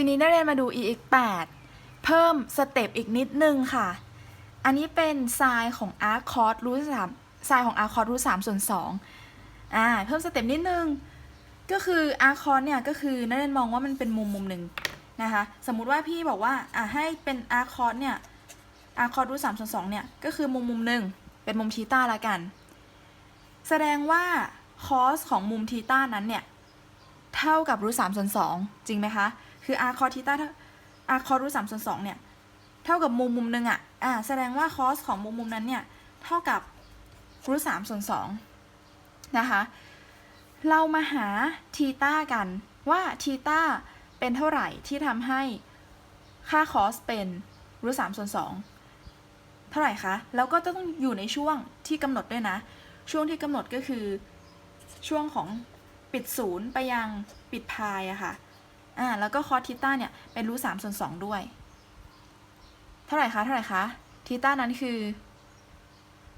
ทีนี้นักเรียนมาดู ex 8 เพิ่มสเต็ปอีกนิดนึงค่ะ อันนี้เป็นไซน์ของ arc cos รูทสามไซน์ของ arc cos รูทสามส่วนสองอ่าเพิ่มสเต็ปนิดนึง ก็คือ arc cos เนี่ยก็คือนักเรียนมองว่ามันเป็นมุมมุมหนึ่งนะคะสมมุติว่าพี่บอกว่าอ่าให้เป็น arc cos เนี่ย arc cos รูทสามส่วนสองเนี่ยก็คือมุมมุมหนึ่งเป็นมุมทีต้าละกัน แสดงว่า cos ของมุมทีต้านั้นเนี่ยเท่ากับรูทสามส่วนสองจริงไหมคะ คือ r cos ทีต้าเท่า r cos รูทสามส่วนสองเนี่ย เท่ากับมุมมุมหนึ่งอะอ่าแสดงว่า cos ของมุมมุมนั้นเนี่ย เท่ากับรูทสามส่วนสองนะคะ เรามาหาทีต้ากันว่าทีต้าเป็นเท่าไหร่ที่ทำให้ค่า cos เป็นรูทสามส่วนสองเท่าไหร่คะ แล้วก็ต้องอยู่ในช่วงที่กำหนดด้วยนะ ช่วงที่กำหนดก็คือช่วงของปิดศูนย์ไปยังปิดพายอะค่ะ อ่าแล้วก็คอสทีต้าเนี่ยเป็นรูทสามส่วนสองด้วย เท่าไหร่คะเท่าไหร่คะทีต้านั้นคือ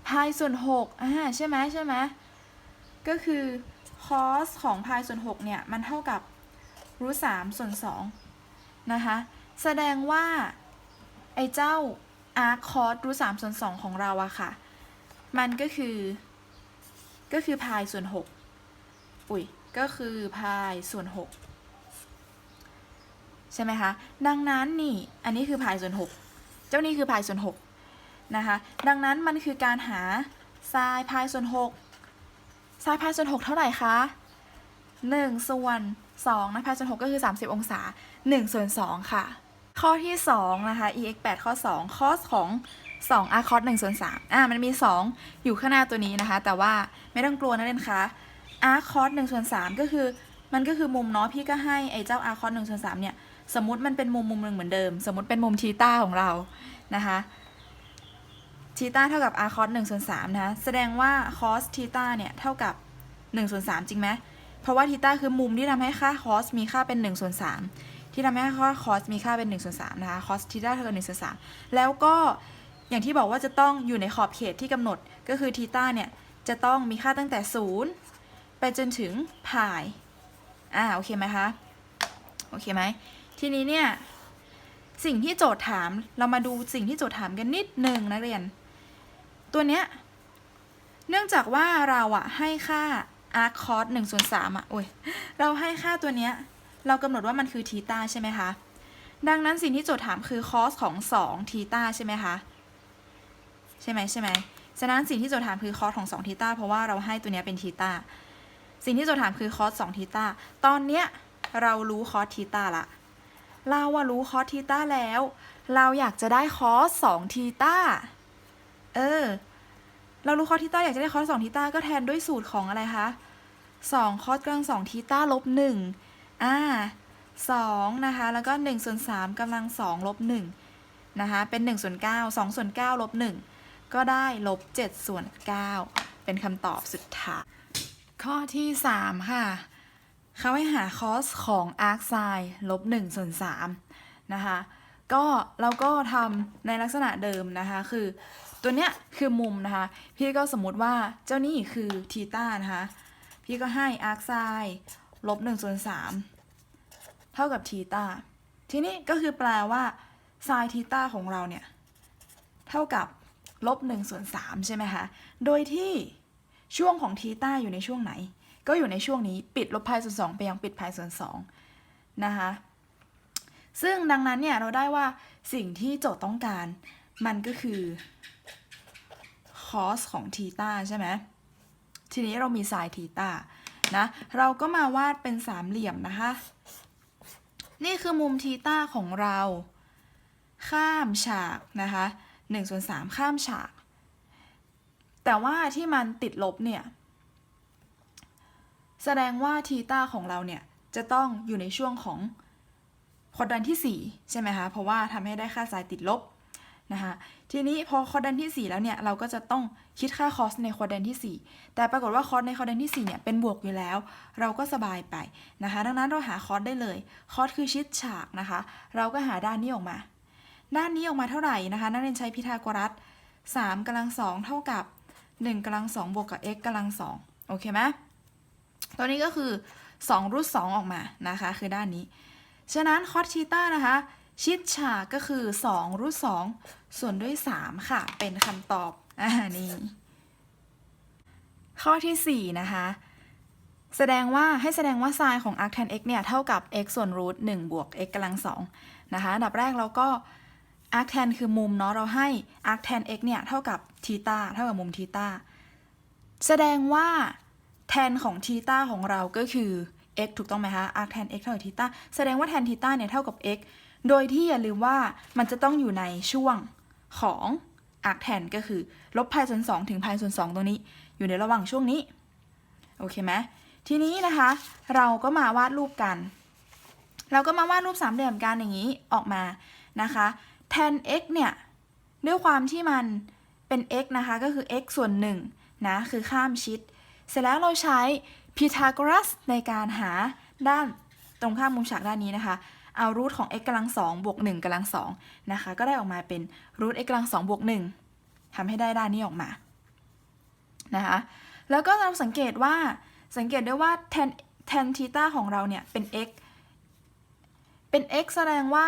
พายส่วนหกอ่าใช่ไหมใช่ไหมก็คือคอสของพายส่วนหกเนี่ยมันเท่ากับรูทสามส่วนสองนะคะแสดงว่าไอ้เจ้าอาร์คอสรูทสามส่วนสองของเราอะค่ะ มันก็คือก็คือพายส่วนหกอุ้ยก็คือพายส่วนหก ใช่ไหมคะ ดังนั้นนี่ อันนี้คือพายส่วนหกเจ้านี่คือพายส่วนหกนะคะ ดังนั้นมันคือการหาไซน์พายส่วนหกไซน์พายส่วนหกเท่าไหร่คะหนึ่งส่วนสองนะพายส่วนหกก็คือ 30 องศาหนึ่งส่วนสองค่ะ ข้อที่สองนะคะ ex 8ข้อ 2 cos ของ2 r cos 1ส่วน3อ่า มันมี 2 อยู่ข้างหน้าตัวนี้นะคะ แต่ว่าไม่ต้องกลัวนะเล่นคะ r cos 1ส่วน3ก็คือมันก็คือมุมเนาะพี่ก็ให้ไอ้เจ้า r cos 1ส่วน3เนี่ย สมมติมันเป็นมุมมุมหนึ่งเหมือนเดิม สมมติเป็นมุมทีต้าของเรานะคะทีต้าเท่ากับ r cos 1ส่วน3นะคะแสดงว่า cos ทีต้าเนี่ยเท่ากับ1ส่วน3จริงไหมเพราะว่าทีต้าคือมุมที่ทำให้ค่า cos มีค่าเป็น1ส่วน3ที่ทำให้ค่า cos มีค่าเป็น1ส่วน3นะคะ cos ทีต้าเท่ากับ1ส่วน3แล้วก็อย่างที่บอกว่าจะต้องอยู่ในขอบเขตที่กำหนดก็คือทีต้าเนี่ยจะต้องมีค่าตั้งแต่ 0 ไปจนถึงพายอ่าโอเคไหมคะโอเคไหม ทีนี้เนี่ย สิ่งที่โจทย์ถามเรามาดูสิ่งที่โจทย์ถามกันนิดหนึ่งนักเรียน ตัวเนี้ย เนื่องจากว่าเราอะให้ค่า arc cos 1ส่วน3อะโอ้ยเราให้ค่าตัวเนี้ย เรากำหนดว่ามันคือทีตาใช่ไหมคะ ดังนั้นสิ่งที่โจทย์ถามคือ cos ของ2ทีตาใช่ไหมคะใช่ไหมใช่ไหมฉะนั้นสิ่งที่โจทย์ถามคือ cos ของ2ทีตาเพราะว่าเราให้ตัวเนี้ยเป็นทีตาสิ่งที่โจทย์ถามคือ cos 2ทีตาตอนเนี้ยเรารู้ cos ทีตาละ เราว่ารู้คอสทีต้าแล้ว เราอยากจะได้คอสสองทีต้าเออ เรารู้คอสทีต้าอยากจะได้คอสสองทีต้าก็แทนด้วยสูตรของอะไรคะสองคอสกำลังสองทีต้าลบหนึ่งอ่าสองนะคะ แล้วก็หนึ่งส่วนสามกำลังสองลบหนึ่งนะคะ เป็นหนึ่งส่วนเก้าสองส่วนเก้าลบหนึ่งก็ได้ลบเจ็ดส่วนเก้าเป็นคำตอบสุดท้ายข้อที่สามค่ะ เขาให้หาคอสของ arc sin ลบ1ส่วน3นะคะ ก็เราก็ทำในลักษณะเดิมนะคะ คือตัวเนี้ยคือมุมนะคะ พี่ก็สมมติว่าเจ้านี่คือทีต้านะคะ พี่ก็ให้ arc sin ลบ1ส่วน3เท่ากับทีต้า ทีนี้ก็คือแปลว่า sin ทีต้าของเราเนี่ย เท่ากับลบ1ส่วน3ใช่ไหมคะ โดยที่ช่วงของทีต้าอยู่ในช่วงไหน ก็อยู่ในช่วงนี้ปิดลบพายส่วนสองไปยังปิดพายส่วนสองนะคะซึ่งดังนั้นเนี่ยเราได้ว่าสิ่งที่โจทย์ต้องการมันก็คือ cos ของทีต้าใช่ไหมทีนี้เรามี sin ทีต้านะเราก็มาวาดเป็นสามเหลี่ยมนะคะ นี่คือมุมทีต้าของเรา ข้ามฉากนะคะ1ส่วน3ข้ามฉาก แต่ว่าที่มันติดลบเนี่ย แสดงว่าทีต้าของเราเนี่ย จะต้องอยู่ในช่วงของควอดันที่ 4 ใช่ไหมคะ เพราะว่าทำให้ได้ค่าสายติดลบนะคะทีนี้พอคอดันที่ 4 แล้วเนี่ย เราก็จะต้องคิดค่าคอสในคอดันที่ 4 แต่ปรากฏว่าคอสในคอดันที่ 4 เนี่ยเป็นบวกอยู่แล้ว เราก็สบายไปนะคะ ดังนั้นเราหาคอสได้เลย คอสคือชิดฉากนะคะ เราก็หาด้านนี้ออกมา ด้านนี้ออกมาเท่าไหร่นะคะ นักเรียนใช้พีทาโกรัส3กำลัง2เท่ากับ 1กำลัง2บวกกับ x กำลัง2โอเคไหม ตัวนี้ก็คือ2รูท2ออกมานะคะ คือด้านนี้ ฉะนั้นคอสทีตานะคะ ชิดฉากก็คือ2รูท2ส่วนด้วย 3 ค่ะ เป็นคำตอบอ่านี่ข้อที่ 4 นะคะ แสดงว่าให้แสดงว่าไซน์ของ arc tan x เนี่ย เท่ากับ x ส่วนรูท1บวก x กำลัง2นะคะอันดับแรกเราก็ arc tan คือมุมเนาะเราให้ arc tan x เนี่ย เท่ากับทีตาเท่ากับมุมทีตาแสดงว่า tan ของทีตาของเราก็คือ x ถูกต้องไหมคะ arc tan x เท่ากับทีตาแสดงว่า tan ทีตาเนี่ยเท่ากับ x โดยที่อย่าลืมว่ามันจะต้องอยู่ในช่วงของ arc tan ก็คือลบ pi ส่วน2ถึง pi ส่วน2ตรงนี้ อยู่ในระหว่างช่วงนี้ โอเคไหมทีนี้นะคะ เราก็มาวาดรูปกัน เราก็มาวาดรูปสามเหลี่ยมกันอย่างนี้ออกมานะคะ tan x เนี่ยด้วยความที่มันเป็น x นะคะก็คือ x ส่วน1นะคือข้ามชิด เสร็จแล้วเราใช้พีทาโกรัสในการหาด้านตรงข้ามมุมฉากด้านนี้นะคะ เอารูทของ x กำลัง2บวก1กำลัง2นะคะ ก็ได้ออกมาเป็นรูท x กำลัง2บวก1ทำให้ได้ด้านนี้ออกมา นะคะ แล้วก็เราสังเกตว่า สังเกตได้ว่า tan tan ทีตาของเราเนี่ยเป็น x เป็น x แสดงว่า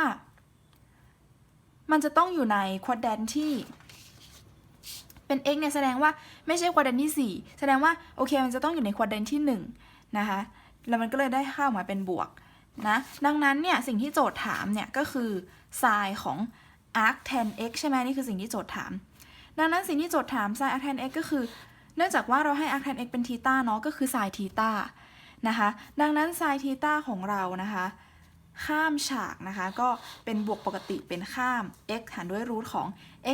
มันจะต้องอยู่ในควอดแดนที่ เป็น x เนี่ยแสดงว่าไม่ใช่ควอดแดนที่ 4 แสดงว่าโอเคมันจะต้องอยู่ในควอดแดนที่1นะคะแล้วมันก็เลยได้ค่าออกมาเป็นบวกนะดังนั้นเนี่ยสิ่งที่โจทย์ถามเนี่ยก็คือ sin ของ arc tan x ใช่ไหมนี่คือสิ่งที่โจทย์ถาม ดังนั้นสิ่งที่โจทย์ถาม sin arc tan x ก็คือ เนื่องจากว่าเราให้ arc tan x เป็นทีตาเนาะก็คือ sin ทีตานะคะดังนั้น sin ทีตาของเรานะคะ ข้ามฉากนะคะ ก็เป็นบวกปกติเป็นข้าม x หารด้วยรูทของ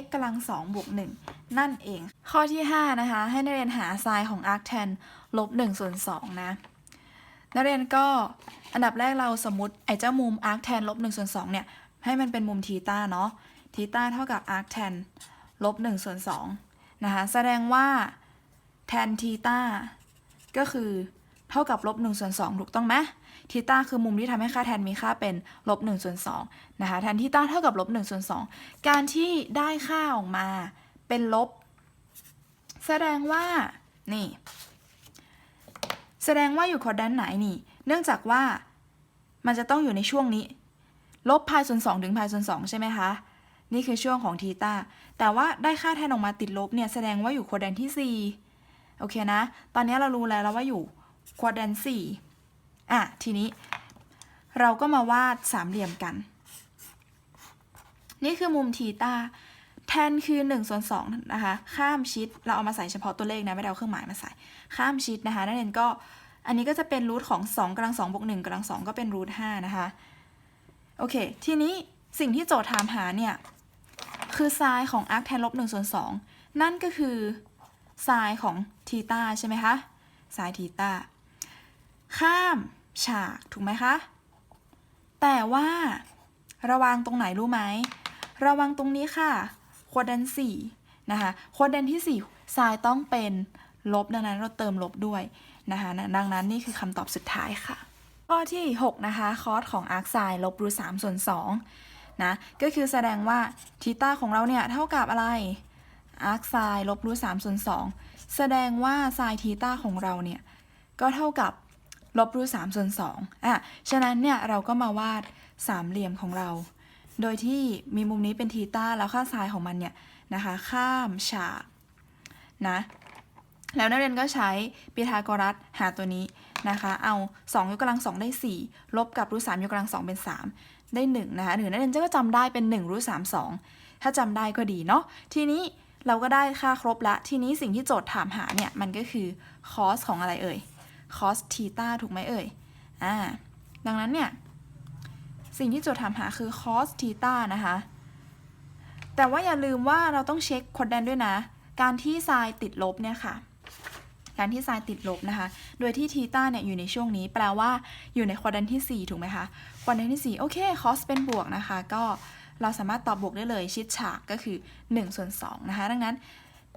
x กำลัง2บวก1นั่นเอง ข้อที่ 5 นะคะ ให้นักเรียนหา sin ของ arc tan ลบ1ส่วน2นะนักเรียนก็อันดับแรกเราสมมติไอ้เจ้ามุม arc tan ลบ1ส่วน2เนี่ย ให้มันเป็นมุมทีตาเนาะทีตาเท่ากับ arc tan ลบ1ส่วน2นะคะ แสดงว่า tan ทีตาก็คือ เท่ากับลบ1ส่วน2ถูกต้องไหมทีต้าคือมุมที่ทำให้ค่าแทนมีค่าเป็นลบ1ส่วน2นะคะแทนทีต้าเท่ากับลบ1ส่วน2การที่ได้ค่าออกมาเป็นลบ แสดงว่านี่ แสดงว่าอยู่คอร์ดแดนไหนนี่ เนื่องจากว่ามันจะต้องอยู่ในช่วงนี้ ลบพายส่วน2ถึงพายส่วน2ใช่ไหมคะนี่คือช่วงของทีตาแต่ว่าได้ค่าแทนออกมาติดลบเนี่ยแสดงว่าอยู่คอดแดนที่ 4 โอเคนะ ตอนนี้เรารู้แล้วแล้วว่าอยู่ ควอดแดน4อะ ทีนี้เราก็มาวาดสามเหลี่ยมกัน นี่คือมุมทีตาแทนคือ1ส่วน2นะคะ ข้ามชิด เราเอามาใส่เฉพาะตัวเลขนะ ไม่ได้เอาเครื่องหมายมาใส่ ข้ามชิดนะคะ นักเรียนก็ อันนี้ก็จะเป็นรูทของ2กำลัง2บวก1กำลัง2ก็เป็นรูท5นะคะ โอเค ทีนี้สิ่งที่โจทย์ถามหาเนี่ย คือไซน์ของ arc tan ลบ1ส่วน2นั่นก็คือไซน์ของทีตาใช่ไหมคะไซน์ทีตา ข้ามฉากถูกไหมคะ แต่ว่า ระวังตรงไหนรู้ไหม ระวังตรงนี้ค่ะโควอดแดน4นะคะโคดแดนที่4ไซน์ต้องเป็นลบดังนั้นเราเติมลบด้วยนะคะดังนั้นนี่คือคำตอบสุดท้ายค่ะ ข้อที่ 6 นะคะคอสของอาร์คไซน์ลบรูท3ส่วน2นะก็คือแสดงว่าทีตาของเราเนี่ยเท่ากับอะไรอาร์คไซน์ลบรูท3ส่วน2แสดงว่าไซน์ทีตาของเราเนี่ยก็เท่ากับ ลบรูท3ส่วน2อะ ฉะนั้นเนี่ยเราก็มาวาดสามเหลี่ยมของเรา โดยที่มีมุมนี้เป็นทีตาแล้วค่าไซน์ของมันเนี่ยนะคะ ข้ามฉากนะ แล้วนักเรียนก็ใช้พีทาโกรัสหาตัวนี้นะคะ เอา 2 ยกกำลัง 2 ได้ 4 ลบกับรูท3ยกกำลัง 2 เป็น 3 ได้ 1 นะคะหรือนักเรียนก็จำได้เป็น1รูท3 2ถ้าจำได้ก็ดีเนาะ ทีนี้เราก็ได้ค่าครบละ ทีนี้สิ่งที่โจทย์ถามหาเนี่ยมันก็คือ cos ของอะไรเอ่ย cos ทีตาถูกไหมเอ่ย อ่า ดังนั้นเนี่ย สิ่งที่โจทย์ถามหาคือ cos ทีตานะคะ แต่ว่าอย่าลืมว่าเราต้องเช็คควอดแดนด้วยนะ การที่ไซน์ติดลบเนี่ยค่ะ การที่ไซน์ติดลบนะคะ โดยที่ทีตาเนี่ยอยู่ในช่วงนี้ แปลว่าอยู่ในควอดแดนที่ 4 ถูกไหมคะควอดแดนที่ 4 โอเค cos เป็นบวกนะคะ ก็เราสามารถตอบบวกได้เลยชิดฉากก็คือ1ส่วน2นะคะ ดังนั้น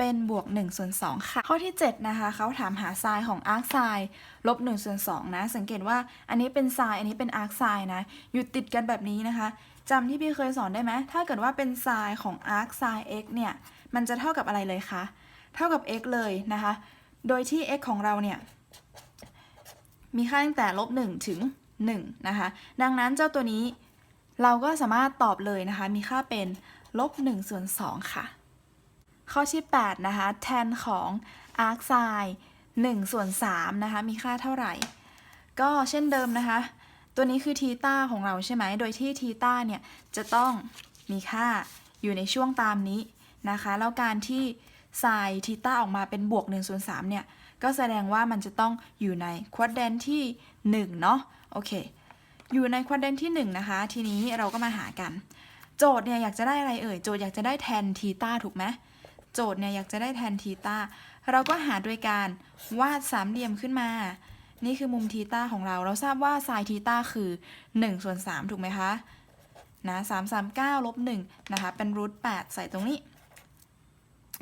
เป็นบวก1ส่วน2ค่ะ ข้อที่ 7 นะคะเขาถามหาไซน์ของอาร์คไซน์ลบ1ส่วน2นะ สังเกตว่าอันนี้เป็นไซน์อันนี้เป็นอาร์คไซน์นะอยู่ติดกันแบบนี้นะคะจำที่พี่เคยสอนได้ไหมถ้าเกิดว่าเป็นไซน์ของอาร์คไซน์ x เนี่ยมันจะเท่ากับอะไรเลยคะเท่ากับ x เลยนะคะ โดยที่ x ของเราเนี่ยมีค่าตั้งแต่ลบ1ถึง1นะคะ ดังนั้นเจ้าตัวนี้เราก็สามารถตอบเลยนะคะ มีค่าเป็นลบ1ส่วน2ค่ะ ข้อที่ 8 นะคะ แทนของอาร์คไซน์1ส่วน3นะคะ มีค่าเท่าไหร่ ก็เช่นเดิมนะคะ ตัวนี้คือทีต้าของเราใช่ไหม โดยที่ทีต้าเนี่ย จะต้องมีค่าอยู่ในช่วงตามนี้นะคะ แล้วการที่ไซน์ทีต้าออกมาเป็นบวก1ส่วน3เนี่ย ก็แสดงว่ามันจะต้องอยู่ในควอดแดนที่ 1 เนาะโอเค อยู่ในควอดแดนที่ 1 นะคะ ทีนี้เราก็มาหากัน โจทย์เนี่ยอยากจะได้อะไรเอ่ย โจทย์อยากจะได้แทนทีต้าถูกไหม โจทย์เนี่ยอยากจะได้แทนทีตาเราก็หาโดยการวาดสามเหลี่ยมขึ้นมา นี่คือมุมทีตาของเรา เราทราบว่าไซน์ทีตาคือ1ส่วน3ถูกไหมคะนะ339ลบ1นะคะ เป็นรูท8ใส่ตรงนี้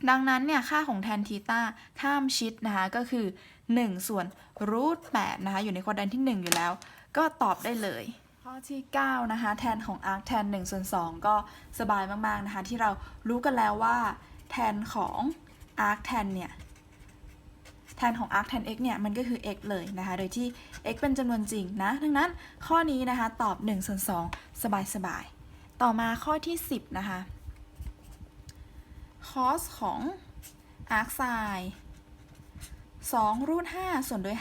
ดังนั้นเนี่ยค่าของแทนทีตาข้ามชิดนะคะก็คือ 1 ส่วนรูท8นะคะอยู่ในควอดแดนที่ 1 อยู่แล้ว ก็ตอบได้เลย ข้อที่ 9 นะคะ แทนของอาร์คแทน1ส่วน2ก็สบายมาก ๆ นะคะ ที่เรารู้กันแล้วว่า แทนของอาร์คแทนเนี่ยแทนของ arc tan x เนี่ยมันก็คือ x เลยนะคะ โดยที่ x เป็นจำนวนจริงนะ ดังนั้นข้อนี้นะคะตอบ1ส่วน2สบายสบายๆต่อมาข้อที่ 10 นะคะ cos ของ arc sin 2รูท5ส่วนด้วย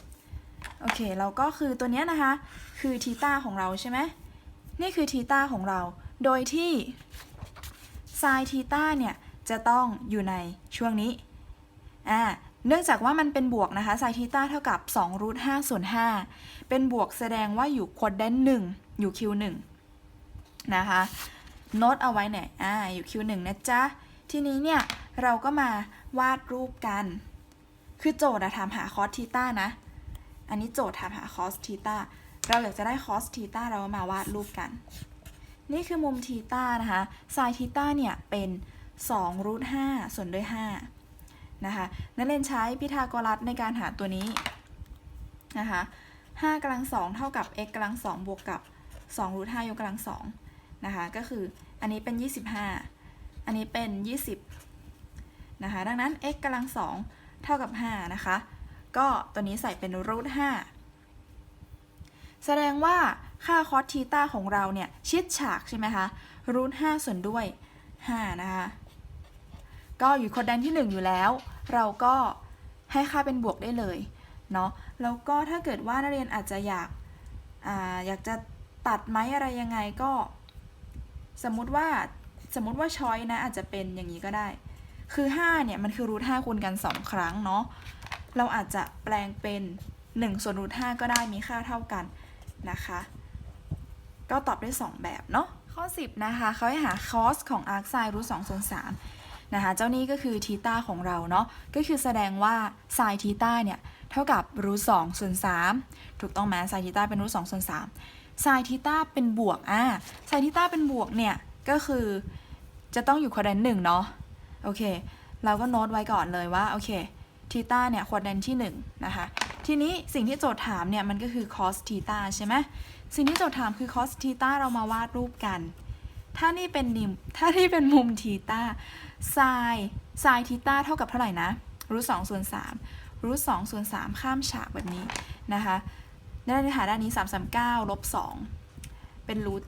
5 โอเค เราก็คือตัวเนี้ยนะคะ คือทีตาของเราใช่ไหม นี่คือทีตาของเรา โดยที่ sin ทีตาเนี่ย จะต้องอยู่ในช่วงนี้อ่าเนื่องจากว่ามันเป็นบวกนะคะไซทีต้าเท่ากับ2รูท5ส่วน5เป็นบวกแสดงว่าอยู่ควอดแดน1อยู่ Q1 นะคะโน้ตเอาไว้เนี่ยอ่าอยู่ Q1 นะจ๊ะ ทีนี้เนี่ย เราก็มาวาดรูปกัน คือโจทย์อะถามหาคอสทีต้านะ อันนี้โจทย์ถามหาคอสทีต้าเราอยากจะได้คอสทีต้าเราก็มาวาดรูปกัน นี่คือมุมทีต้านะคะไซทีต้าเนี่ยเป็น 2รูท5ส่วนด้วย5นะคะนักเรียนใช้พิทาโกรัสในการหาตัวนี้นะคะ5กำลัง2เท่ากับ x กำลัง2บวกกับ2รูท5ยกกำลัง2นะคะก็คืออันนี้เป็น 25 อันนี้เป็น 20นะคะดังนั้น x กำลัง2เท่ากับ5นะคะก็ตัวนี้ใส่เป็นรูท5แสดงว่าค่าคอสทีต้าของเราเนี่ยชิดฉากใช่ไหมคะรูท5ส่วนด้วย5นะคะ ก็อยู่คดแดนที่ 1 อยู่แล้ว เราก็ให้ค่าเป็นบวกได้เลยเนาะแล้วก็ถ้าเกิดว่านักเรียนอาจจะอยากอ่าอยากจะตัดไหมอะไรยังไงก็ สมมุติว่าสมมุติว่าช้อยนะอาจจะเป็นอย่างนี้ก็ได้ คือ 5 เนี่ย มันคือรูท5คูณกัน 2 ครั้งเนาะเราอาจจะแปลงเป็น 1 ส่วนรูท5ก็ได้มีค่าเท่ากันนะคะ ก็ตอบได้ 2 แบบเนาะข้อ 10 นะคะเขาให้หา cos ของ arc sin รูท2ส่วน3 นะคะเจ้านี้ก็คือทีต้าของเราเนาะก็คือแสดงว่า sin ทีต้าเนี่ยเท่ากับรูท2ส่วน3ถูกต้องไหม sin ทีต้าเป็นรูท2ส่วน3 sin ทีต้าเป็นบวกอ่า sin ทีต้าเป็นบวกเนี่ยก็คือจะต้องอยู่ควอดแดนหนึ่งเนาะโอเค เราก็โน้ตไว้ก่อนเลยว่าโอเคทีต้าเนี่ยควอดแดนที่1นะคะทีนี้สิ่งที่โจทย์ถามเนี่ยมันก็คือ cos ทีต้าใช่ไหมสิ่งที่โจทย์ถามคือ cos ทีต้าเรามาวาดรูปกัน ถ้านี่เป็นนิมถ้านี่เป็นมุมทีต้า sin sin ทีต้าเท่ากับเท่าไหร่นะรูทสองส่วนสามรูทสองส่วนสามข้ามฉากแบบนี้นะคะด้านนี้หาด้านนี้339ลบ2เป็นรูท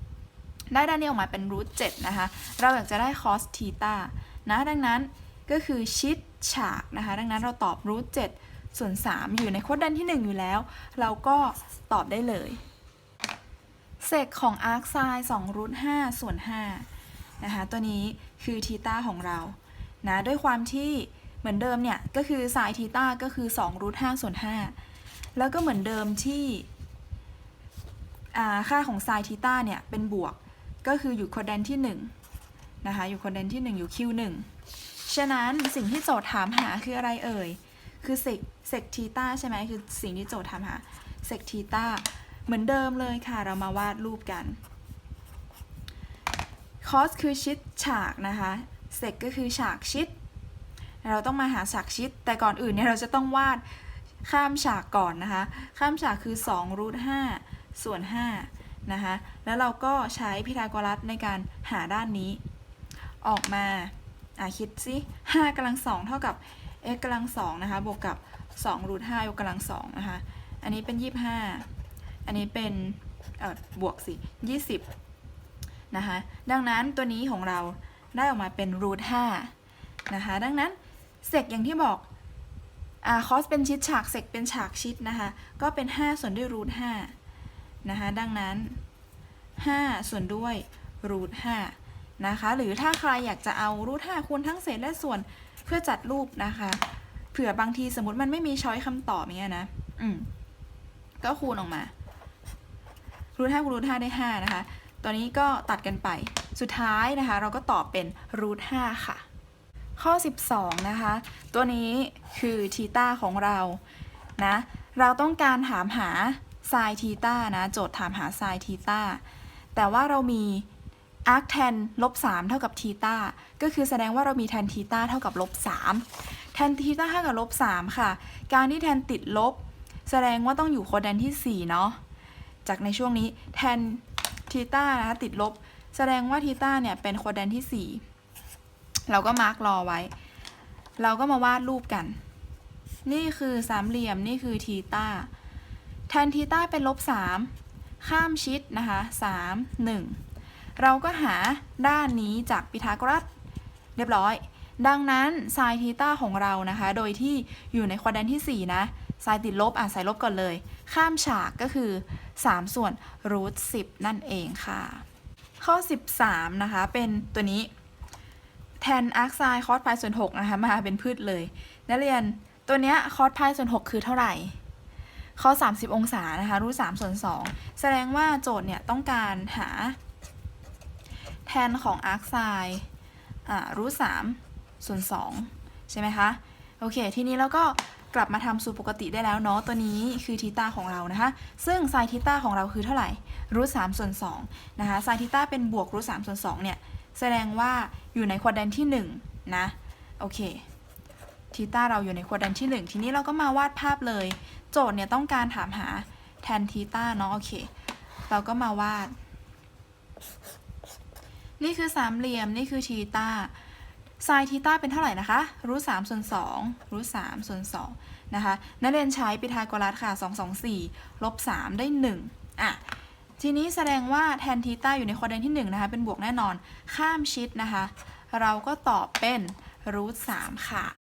7ได้ด้านนี้ออกมาเป็นรูท7นะคะ เราอยากจะได้ cos ทีต้านะ ดังนั้นก็คือชิดฉากนะคะ ดังนั้นเราตอบรูท7ส่วน 3 อยู่ในโคดด้านที่ 1 อยู่แล้ว เราก็ตอบได้เลยเซกของ arc sin 2รูท5ส่วน5นะคะ ตัวนี้ คือทีตาของเรานะด้วยความที่เหมือนเดิมเนี่ยก็คือ sin ทีตาก็คือ2รูท5ส่วน5แล้วก็เหมือนเดิมที่ค่าของ sin ทีตาเนี่ยเป็นบวกก็คืออยู่คอดแดนที่1นะคะอยู่คอดแดนที่ 1 อยู่ q 1 ฉะนั้นสิ่งที่โจทย์ถามหาคืออะไรเอ่ย คือเซกเซกทีตาใช่ไหมคือสิ่งที่โจทย์ถามหาเซกทีตาเหมือนเดิมเลยค่ะ เรามาวาดรูปกัน cos คือชิดฉากนะคะ sec ก็คือฉากชิด เราต้องมาหาฉากชิด แต่ก่อนอื่นเนี่ยเราจะต้องวาดข้ามฉากก่อนนะคะ ข้ามฉากคือ2รูท5ส่วน5นะคะ แล้วเราก็ใช้พีทาโกรัสในการหาด้านนี้ ออกมาอะคิดสิ5กำลัง2เท่ากับ x กำลัง2นะคะ บวกกับ2รูท5ยกกำลัง2นะคะ อันนี้เป็น 25 อันนี้เป็นเอ่อบวกสิ20 นะคะดังนั้นตัวนี้ของเราได้ออกมาเป็นรูท5นะคะดังนั้นเซกอย่างที่บอกอ่าคอสเป็นชิดฉากเซกเป็นฉากชิดนะคะก็เป็น 5 ส่วนด้วยรูท5นะคะดังนั้น 5 ส่วนด้วยรูท5นะคะหรือถ้าใครอยากจะเอารูท5คูณทั้งเศษและส่วนเพื่อจัดรูปนะคะเผื่อบางทีสมมติมันไม่มีช้อยคำตอบเงี้ยนะอืมก็คูณออกมารูทห้าคูณรูทห้าได้ห้านะคะ ตัวนี้ก็ตัดกันไป สุดท้ายนะคะ เราก็ตอบเป็นรูทห้าค่ะ ข้อ 12 นะคะ ตัวนี้คือทีต้าของเรา นะ เราต้องการถามหาไซน์ทีต้านะ โจทย์ถามหาไซน์ทีต้า แต่ว่าเรามี arc tan ลบ3เท่ากับทีต้า ก็คือแสดงว่าเรามี tan ทีต้าเท่ากับลบ3 tan ทีต้าเท่ากับลบ3ค่ะ การที่ tan ติดลบ แสดงว่าต้องอยู่โคแดนที่4เนาะ จากในช่วงนี้ tan ที ทีต้านะคะติดลบ แสดงว่าทีต้าเนี่ยเป็นโคแดนที่ 4 เราก็มาร์กรอไว้ เราก็มาวาดรูปกัน นี่คือสามเหลี่ยมนี่คือทีต้าแทนทีต้าเป็นลบ 3 ข้ามชิดนะคะ3 1 เราก็หาด้านนี้จากปิทาโกรัสเรียบร้อย ดังนั้นไซน์ทีต้าของเรานะคะ โดยที่อยู่ในควอดแดนที่ 4 นะไซน์ติดลบอะใส่ลบก่อนเลย ข้ามฉากก็คือ 3 ส่วนรูท10นั่นเองค่ะ ข้อ 13 นะคะ เป็นตัวนี้แทนอาร์คไซน์คอสพายส่วน6นะคะมาเป็นพืชเลย นักเรียนตัวเนี้ยคอสพายส่วน 6 คือเท่าไหร่ข้อ 30 องศานะคะรูท3ส่วน2แสดงว่าโจทย์เนี่ยต้องการหา แทนของอาร์คไซน์อ่ารูท3ส่วน2ใช่ไหมคะ โอเค ทีนี้เราก็ กลับมาทำสูตรปกติได้แล้วเนาะตัวนี้คือทีต้าของเรานะคะ ซึ่งไซน์ทีต้าของเราคือเท่าไหร่รูท3ส่วน2นะคะไซน์ทีต้าเป็นบวกรูท3ส่วน2เนี่ยแสดงว่าอยู่ในควอดแดนที่1นะโอเคทีต้าเราอยู่ในควอดแดนที่ 1 ทีนี้เราก็มาวาดภาพเลย โจทย์เนี่ยต้องการถามหาแทนทีต้าเนาะโอเค เราก็มาวาด นี่คือสามเหลี่ยมนี่คือทีต้า ไซน์ทีต้าเป็นเท่าไหร่นะคะรูทสามส่วนสองรูทสามส่วนสองนะคะนักเรียนใช้ปิทาโกรัสค่ะสองสองสี่ลบสามได้หนึ่งอะทีนี้แสดงว่าแทนทีต้าอยู่ในควอดแดนที่หนึ่งนะคะเป็นบวกแน่นอนข้ามชิดนะคะ เราก็ตอบเป็นรูทสามค่ะ